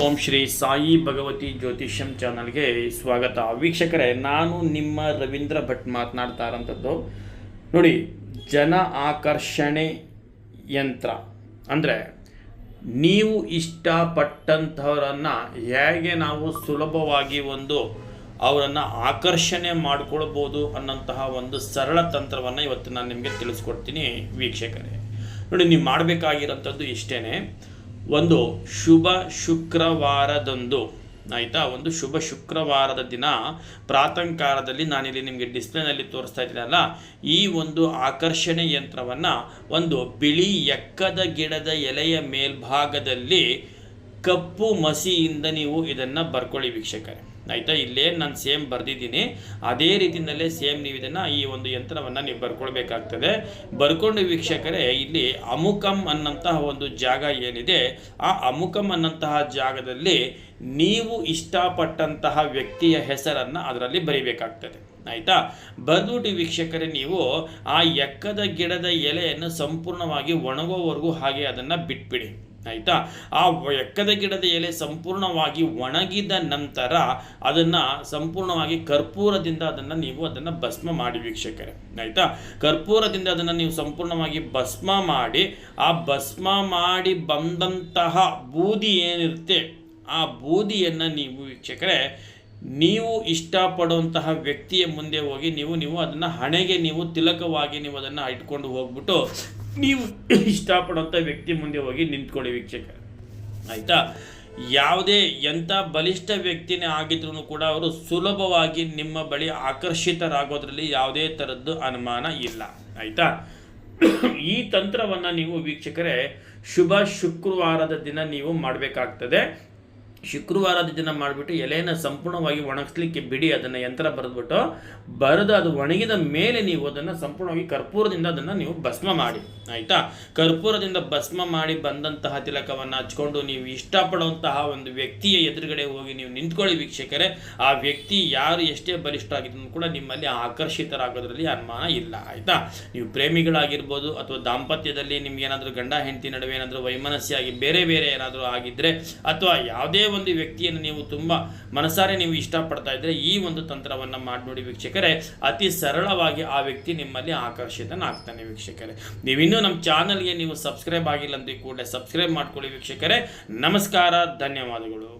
ಓಂ ಶ್ರೀ ಸಾಯಿ ಭಗವತಿ ಜ್ಯೋತಿಷ್ಯಂ ಚಾನಲ್ಗೆ ಸ್ವಾಗತ. ವೀಕ್ಷಕರೇ, ನಾನು ನಿಮ್ಮ ರವೀಂದ್ರ ಭಟ್ ಮಾತನಾಡ್ತಾ ಇರೋಂಥದ್ದು ನೋಡಿ, ಜನ ಆಕರ್ಷಣೆ ಯಂತ್ರ. ಅಂದರೆ, ನೀವು ಇಷ್ಟಪಟ್ಟಂಥವರನ್ನು ಹೇಗೆ ನಾವು ಸುಲಭವಾಗಿ ಒಂದು ಅವರನ್ನು ಆಕರ್ಷಣೆ ಮಾಡಿಕೊಳ್ಬೋದು ಅನ್ನೋಂತಹ ಒಂದು ಸರಳ ತಂತ್ರವನ್ನು ಇವತ್ತು ನಾನು ನಿಮಗೆ ತಿಳಿಸ್ಕೊಡ್ತೀನಿ ವೀಕ್ಷಕರೇ. ನೋಡಿ, ನೀವು ಮಾಡಬೇಕಾಗಿರೋಂಥದ್ದು ಇಷ್ಟೇ ಒಂದು ಶುಭ ಶುಕ್ರವಾರದಂದು. ಆಯಿತಾ? ಒಂದು ಶುಭ ಶುಕ್ರವಾರದ ದಿನ. ಪ್ರಾತಂಕಾಲದಲ್ಲಿ ನಾನಿಲ್ಲಿ ನಿಮಗೆ ಡಿಸ್ಪ್ಲೇನಲ್ಲಿ ತೋರಿಸ್ತಾ ಇದ್ದೀನಲ್ಲ ಈ ಒಂದು ಆಕರ್ಷಣೆ ಯಂತ್ರವನ್ನು ಒಂದು ಬಿಳಿ ಎಕ್ಕದ ಗಿಡದ ಎಲೆಯ ಮೇಲ್ಭಾಗದಲ್ಲಿ ಕಪ್ಪು ಮಸಿಯಿಂದ ನೀವು ಇದನ್ನು ಬರ್ಕೊಳ್ಳಿ ವೀಕ್ಷಕರೇ. ಆಯಿತಾ? ಇಲ್ಲೇ ನಾನು ಸೇಮ್ ಬರೆದಿದ್ದೀನಿ. ಅದೇ ರೀತಿಯಲ್ಲೇ ಸೇಮ್ ನೀವು ಇದನ್ನು ಈ ಒಂದು ಯಂತ್ರವನ್ನು ನೀವು ಬರ್ಕೊಳ್ಬೇಕಾಗ್ತದೆ. ಬರ್ಕೊಂಡು ವೀಕ್ಷಕರೇ, ಇಲ್ಲಿ ಅಮುಕಂ ಅನ್ನಂತಹ ಒಂದು ಜಾಗ ಏನಿದೆ, ಆ ಅಮುಕಂ ಅನ್ನಂತಹ ಜಾಗದಲ್ಲಿ ನೀವು ಇಷ್ಟಪಟ್ಟಂತಹ ವ್ಯಕ್ತಿಯ ಹೆಸರನ್ನು ಅದರಲ್ಲಿ ಬರೀಬೇಕಾಗ್ತದೆ. ಆಯಿತಾ? ಬರೆದ್ಬಿಟ್ಟು ವೀಕ್ಷಕರೇ, ನೀವು ಆ ಎಕ್ಕದ ಗಿಡದ ಎಲೆಯನ್ನು ಸಂಪೂರ್ಣವಾಗಿ ಒಣಗೋವರೆಗೂ ಹಾಗೆ ಅದನ್ನು ಬಿಟ್ಬಿಡಿ. ಆಯಿತಾ? ಆ ಎಕ್ಕದ ಗಿಡದ ಎಲೆ ಸಂಪೂರ್ಣವಾಗಿ ಒಣಗಿದ ನಂತರ ಅದನ್ನು ಸಂಪೂರ್ಣವಾಗಿ ಕರ್ಪೂರದಿಂದ ಅದನ್ನು ನೀವು ಅದನ್ನು ಭಸ್ಮ ಮಾಡಿ ವೀಕ್ಷಕರೇ. ಆಯಿತಾ? ಕರ್ಪೂರದಿಂದ ಅದನ್ನು ನೀವು ಸಂಪೂರ್ಣವಾಗಿ ಭಸ್ಮ ಮಾಡಿ, ಆ ಭಸ್ಮ ಮಾಡಿ ಬಂದಂತಹ ಬೂದಿ ಏನಿರುತ್ತೆ, ಆ ಬೂದಿಯನ್ನು ನೀವು ವೀಕ್ಷಕರೇ, ನೀವು ಇಷ್ಟಪಡುವಂತಹ ವ್ಯಕ್ತಿಯ ಮುಂದೆ ಹೋಗಿ ನೀವು ನೀವು ಅದನ್ನು ಹಣೆಗೆ ನೀವು ತಿಲಕವಾಗಿ ನೀವು ಅದನ್ನು ಇಟ್ಕೊಂಡು ಹೋಗ್ಬಿಟ್ಟು ನೀವು ಇಷ್ಟಪಡುವಂಥ ವ್ಯಕ್ತಿ ಮುಂದೆ ಹೋಗಿ ನಿಂತ್ಕೊಳ್ಳಿ ವೀಕ್ಷಕ. ಆಯಿತಾ? ಯಾವುದೇ ಎಂಥ ಬಲಿಷ್ಠ ವ್ಯಕ್ತಿನೇ ಆಗಿದ್ರೂ ಕೂಡ ಅವರು ಸುಲಭವಾಗಿ ನಿಮ್ಮ ಬಳಿ ಆಕರ್ಷಿತರಾಗೋದ್ರಲ್ಲಿ ಯಾವುದೇ ಥರದ್ದು ಅನುಮಾನ ಇಲ್ಲ. ಆಯಿತಾ? ಈ ತಂತ್ರವನ್ನು ನೀವು ವೀಕ್ಷಕರೇ, ಶುಭ ಶುಕ್ರವಾರದ ದಿನ ನೀವು ಮಾಡಬೇಕಾಗ್ತದೆ. ಶುಕ್ರವಾರದ ದಿನ ಮಾಡಿಬಿಟ್ಟು ಎಲೆಯನ್ನು ಸಂಪೂರ್ಣವಾಗಿ ಒಣಗಿಸ್ಲಿಕ್ಕೆ ಬಿಡಿ, ಅದನ್ನು ಯಂತ್ರ ಬರೆದ್ಬಿಟ್ಟು ಬರೆದು ಅದು ಒಣಗಿದ ಮೇಲೆ ನೀವು ಅದನ್ನು ಸಂಪೂರ್ಣವಾಗಿ ಕರ್ಪೂರದಿಂದ ಅದನ್ನು ನೀವು ಭಸ್ಮ ಮಾಡಿ. ಆಯಿತಾ? ಕರ್ಪೂರದಿಂದ ಭಸ್ಮ ಮಾಡಿ ಬಂದಂತಹ ತಿಲಕವನ್ನು ಹಚ್ಕೊಂಡು ನೀವು ಇಷ್ಟಪಡುವಂತಹ ಒಂದು ವ್ಯಕ್ತಿಯ ಎದುರುಗಡೆ ಹೋಗಿ ನೀವು ನಿಂತ್ಕೊಳ್ಳಿ ವೀಕ್ಷಕರೇ. ಆ ವ್ಯಕ್ತಿ ಯಾರು ಎಷ್ಟೇ ಬಲಿಷ್ಠ ಆಗಿದ್ರು ಕೂಡ ನಿಮ್ಮಲ್ಲಿ ಆಕರ್ಷಿತರಾಗೋದ್ರಲ್ಲಿ ಅನುಮಾನ ಇಲ್ಲ. ಆಯಿತಾ? ನೀವು ಪ್ರೇಮಿಗಳಾಗಿರ್ಬೋದು ಅಥವಾ ದಾಂಪತ್ಯದಲ್ಲಿ ನಿಮ್ಗೆ ಏನಾದರೂ ಗಂಡ, ಹೆಂಡತಿ ನಡುವೆ ಏನಾದರೂ ವೈಮನಸ್ಸಿಯಾಗಿ ಬೇರೆ ಬೇರೆ ಏನಾದರೂ ಆಗಿದ್ದರೆ ಅಥವಾ ಯಾವುದೇ ಒಂದು ವ್ಯಕ್ತಿಯನ್ನು ನೀವು ತುಂಬ ಮನಸಾರೆ ನೀವು ಇಷ್ಟಪಡ್ತಾ ಇದ್ದರೆ ಈ ಒಂದು ತಂತ್ರವನ್ನು ಮಾಡಿ ನೋಡಿ ವೀಕ್ಷಕರೇ. ಅತಿ ಸರಳವಾಗಿ ಆ ವ್ಯಕ್ತಿ ನಿಮ್ಮಲ್ಲಿ ಆಕರ್ಷಿತನಾಗ್ತಾನೆ ವೀಕ್ಷಕರೇ. ನೀವಿನ್ನೂ ನಮ್ಮ ಚಾನಲ್ಗೆ ನೀವು ಸಬ್ಸ್ಕ್ರೈಬ್ ಆಗಿಲ್ಲ ಅಂತ ಕೂಡ ಸಬ್ಸ್ಕ್ರೈಬ್ ಮಾಡ್ಕೊಳ್ಳಿ ವೀಕ್ಷಕರೇ. ನಮಸ್ಕಾರ, ಧನ್ಯವಾದಗಳು.